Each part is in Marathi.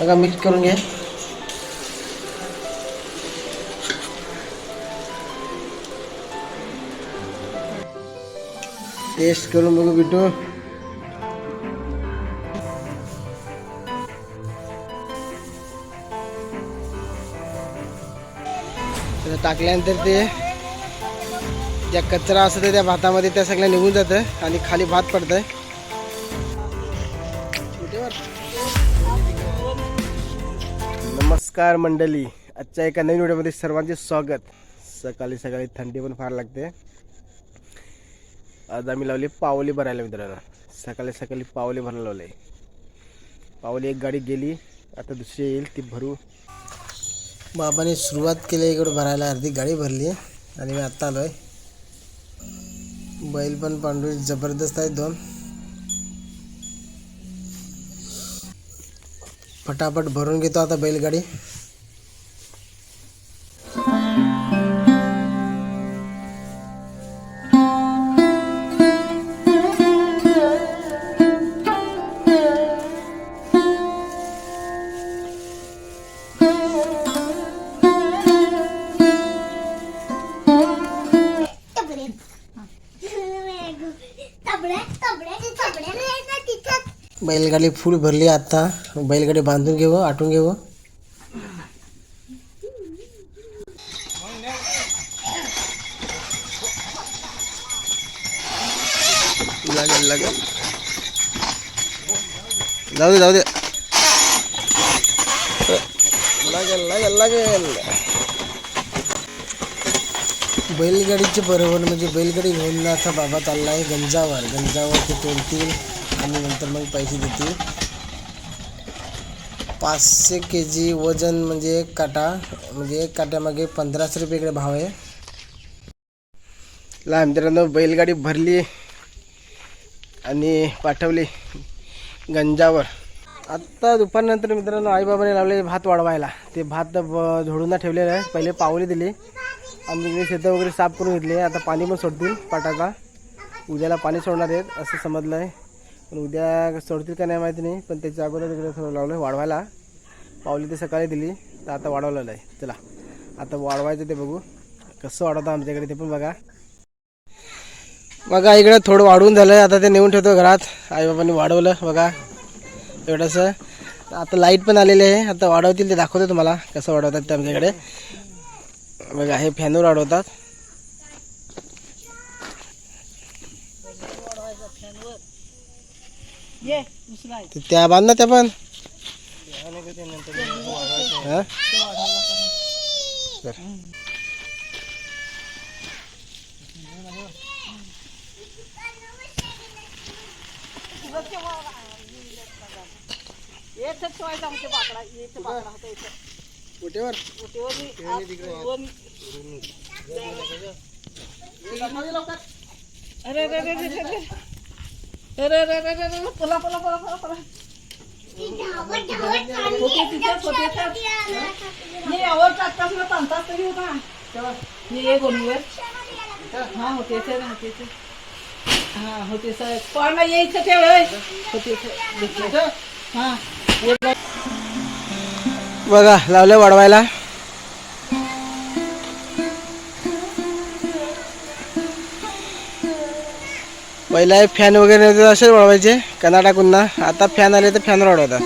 बघा मिक्स करून घ्या टेस्ट करून बघू बिटू टाकल्यानंतर ते ज्या कचरा असतो त्या भातामध्ये त्या सगळ्या निघून जातं आणि खाली भात पडतंय नमस्कार मंडळी. आजच्या एका नवीन व्हिडिओमध्ये सर्वांचे स्वागत. सकाळी सकाळी थंडी पण फार लागते. आज आम्ही लावली पावली भरायला मित्रांनो. सकाळी सकाळी पावली भरायला लावले. पावली एक गाडी गेली आता दुसरी येईल ती भरू. बाबाने सुरुवात केली इकडं भरायला. अर्धी गाडी भरली आणि मी आत्ता आलो आहे बैल पण पांढरी जबरदस्त आहे दोन. फटाफट भरून घेतो आता बैलगाडी. तबड्या तबड्या तबड्या बैलगाडी फुल भरली आता. बैलगाडी बांधून घेऊ आटून घेऊ लागेल लागेल. जाऊ दे जाऊ दे. लागेल लागेल लागेल. बैलगाडीचे बरोबर म्हणजे बैलगाडी घेऊन आता बाबा चालला आहे गंजावर. गंजावर ते तोडतील. आणि नंतर मग पैसे देतील पाचशे के जी वजन म्हणजे एक काटा म्हणजे एक काट्यामागे पंधराशे रुपये इकडे भाव आहे. लहान मित्रांनो बैलगाडी भरली आणि पाठवली गंजावर. आत्ता दुपारनंतर मित्रांनो आईबाबाने लावले भात वाढवायला. ते भात ब- झोडून ठेवलेलं आहे. पहिले पावली दिली. आम्ही तिकडे शेतं वगैरे साफ करून घेतली. आता पाणी पण सोडतील पाटाचा उद्याला पाणी सोडणार आहेत असं समजलं आहे पण उद्या सोडतील का नाही माहिती नाही पण त्याच्या अगोदर तिकडे थोडं लावलं वाढवायला. पावली ते सकाळी दिली तर आता वाढवलेलं आहे. चला आता वाढवायचं ते बघू. कसं वाढवतं आमच्याकडे ते पण बघा. बघा इकडे थोडं वाढवून झालं आता ते नेऊन ठेवतो घरात. आईबाबांनी वाढवलं बघा. एवढंसं. आता लाइट पण आलेली आहे. आता वाढवतील ते दाखवतो तुम्हाला कसं वाढवतात ते आमच्याकडे. बघा हे फॅनवर वाढवतात. त्या बांध ना त्या पण बाकडा अरे अरे अरे अरे, अरे. पला पला पला पला पला. तरी होता ये गोणीवर हा होते सर होते हा होते सर पण यायचं ठेव होते हो, हा. बघा लावलं वाढवायला. पहिला फॅन वगैरे असेच वाढवायचे कना टाकून ना आता फॅन आले तर फॅनवर वाढवतात.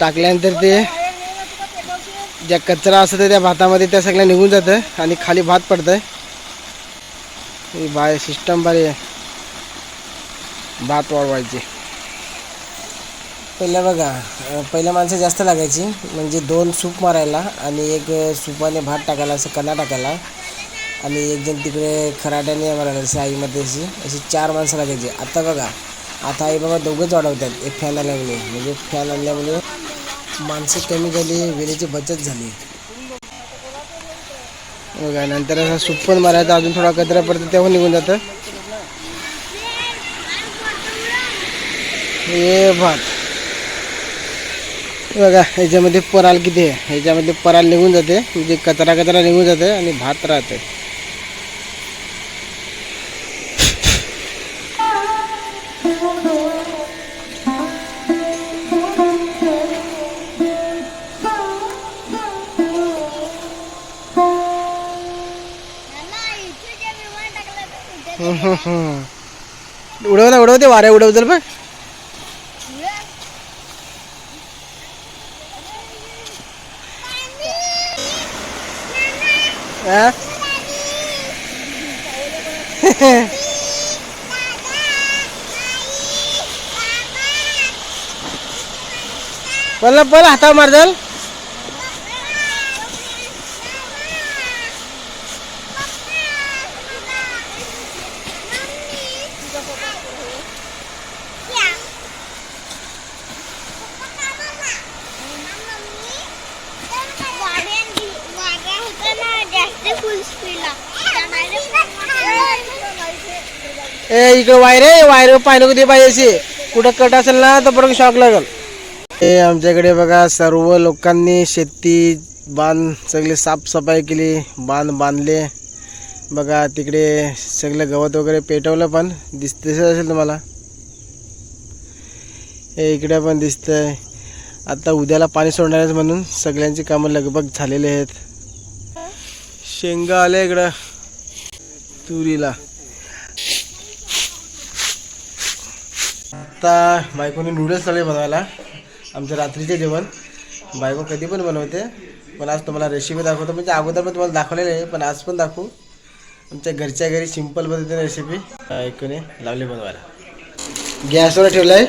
टाकल्यानंतर ते ज्या कचरा असतो त्या भातामध्ये त्या सगळ्या निघून जातं आणि खाली भात पडतं ही बाय सिस्टम भारी आहे भात वाढवायची. पहिल्या बघा पहिल्या माणसं जास्त लागायची म्हणजे दोन सूप मारायला आणि एक सूपाने भात टाकायला असं कणा टाकायला. आणि एक जण तिकडे खराट्याने मारायला जशी आईमध्ये अशी अशी चार माणसं लागायची. आता बघा आता आई बाबा दोघंच वाढवतात एक फॅन आल्यामुळे. म्हणजे फॅन आणल्यामुळे माणसं कमी झाली वेळेची बचत झाली. बघा नंतर असं सूप पण मारायचा अजून थोडा कचरा पडतो तेव्हा निघून जातं. हे भात. बघा ह्याच्यामध्ये पराल किती आहे? ह्याच्यामध्ये पराल निघून जाते म्हणजे कचरा कचरा निघून जाते आणि भात राहते. उडवता उडवते वाऱ्या उडवतील बघ. पण पल पल हातावर फुल ए इकडे वायर आहे वायर पाहिलं कधी पाहिजे कुठं कट असेल ना तर बरोबर शॉक लागल. हे आमच्याकडे बघा सर्व लोकांनी शेती बांध सगळी साफसफाई केली बांध बांधले. बघा तिकडे सगळं गवत वगैरे पेटवलं पण दिस दिसत असेल तुम्हाला. हे इकडे पण दिसतंय. आता उद्याला पाणी सोडणार म्हणून सगळ्यांची कामं लगभग झालेली आहेत. शेंगा आल्या इकडं. तुरीला. आता बायकोने नूडल्स लागले बनवायला. आमचं रात्रीचे जेवण. बायको कधी पण बनवते. पण आज तुम्हाला रेसिपी दाखवतो. म्हणजे अगोदर पण तुम्हाला दाखवलेलं आहे पण आज पण दाखवू. आमच्या घरच्या घरी सिंपल पद्धतीने रेसिपी ऐकूने लावली बनवायला. गॅसवर ठेवलं आहे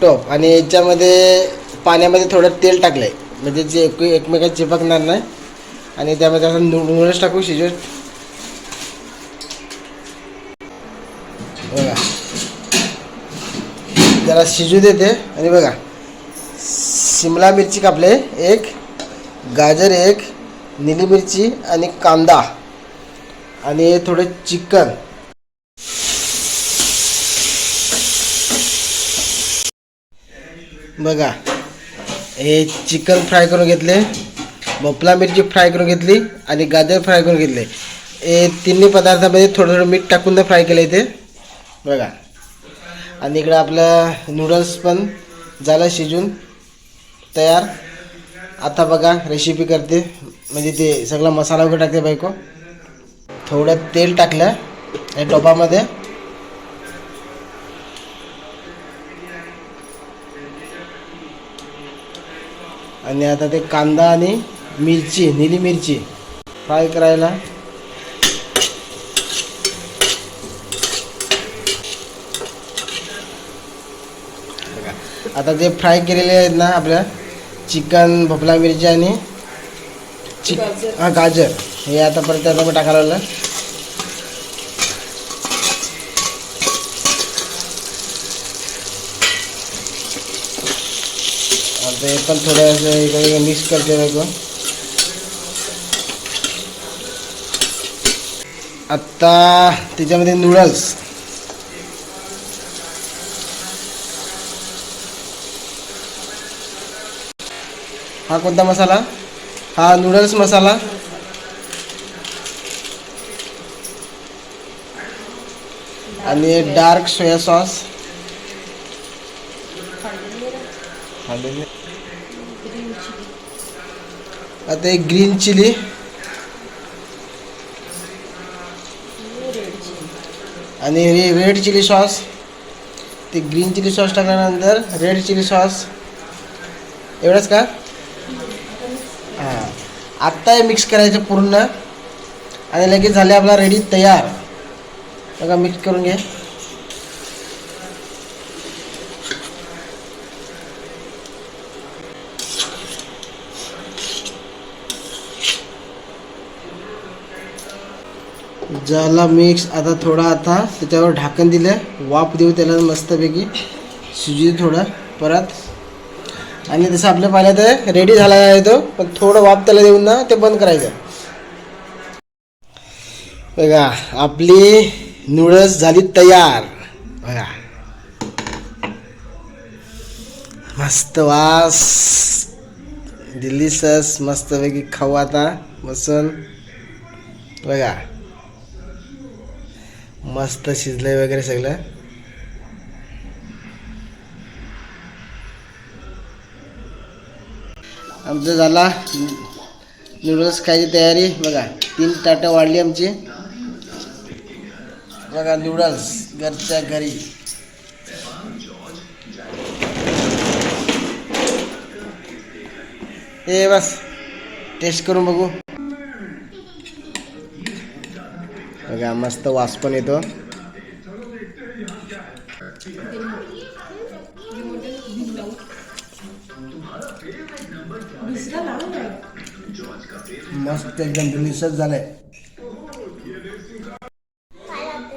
टोप आणि याच्यामध्ये पाण्यामध्ये थोडं तेल टाकलं आहे म्हणजे जे एक एकमेकात चिपकणार नाही. आणि त्यामध्ये असं नू नूडल्स टाकू शिजत बघा. त्याला शिजू देते. आणि बघा. शिमला मिरची कापले. एक. गाजर एक. निली मिरची आणि कांदा. आणि थोडं चिकन. बघा. हे चिकन फ्राय करून घेतले. भोपळा मिरची फ्राय करून घेतली आणि गाजर फ्राय करून घेतले. हे तिन्ही पदार्थामध्ये थोडं थोडं मीठ टाकून फ्राय केलं इथे बघा. आणि इकडं आपलं नूडल्स पण झालं शिजून तयार. आता बघा रेसिपी करते. म्हणजे ते सगळा मसाला वगैरे टाकते बायको. थोडं तेल टाकलं या टोपामध्ये. आणि आता ते कांदा आणि मिरची निली मिरची. फ्राय करायला. आता जे फ्राय केलेले आहेत ना आपल्या चिकन भोपळा मिरची आणि चिक हां गाजर. हे आता परत त्याच्यामध्ये टाकायला लागलं. आता हे पण थोडं असं इकडे मिक्स करते आत्ता त्याच्यामध्ये नूडल्स. हा कोणता मसाला? हा नूडल्स मसाला. आणि डार्क सोया सॉस. आता एक ग्रीन चिली. आणि रे रेड चिली सॉस ते ग्रीन चिली सॉस टाकल्यानंतर रेड चिली सॉस एवढंच का? हां. आत्ता हे मिक्स करायचं पूर्ण. आणि लगेच झाले आपला रेडी तयार. बघा मिक्स करून घे. झाला मिक्स आता थोडा आता त्याच्यावर ढाकण दिलं वाफ देऊ त्याला मस्तपैकी. शिजू थोडा थोडं. परत. आणि जसं आपलं पाहिलं तर रेडी झाला आहे तो पण थोडं वाफ त्याला देऊन ना ते बंद करायचं. बघा आपली नूडल्स झाली तयार. बघा. मस्त वास. डिलिशस मस्तपैकी खाऊ आता. बसून. बघा. मस्त शिजलंय वगैरे सगळं. आमचं झाला नूडल्स खायची तयारी. बघा तीन ताटं वाढली आमची. बघा नूडल्स घरच्या घरी. ए बस टेस्ट करून बघू. बघा मस्त वास पण येतो. मस्त एकदम डिलिशियस झालंय.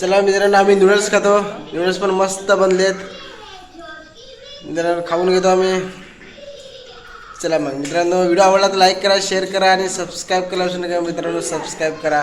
चला मित्रांनो आम्ही नूडल्स खातो. नूडल्स पण मस्त बनलेत. मित्रांनो खाऊन घेतो आम्ही. चला मग मित्रांनो व्हिडिओ आवडला तर लाईक करा शेअर करा आणि सबस्क्राईब करायला नका मित्रांनो सबस्क्राईब करा.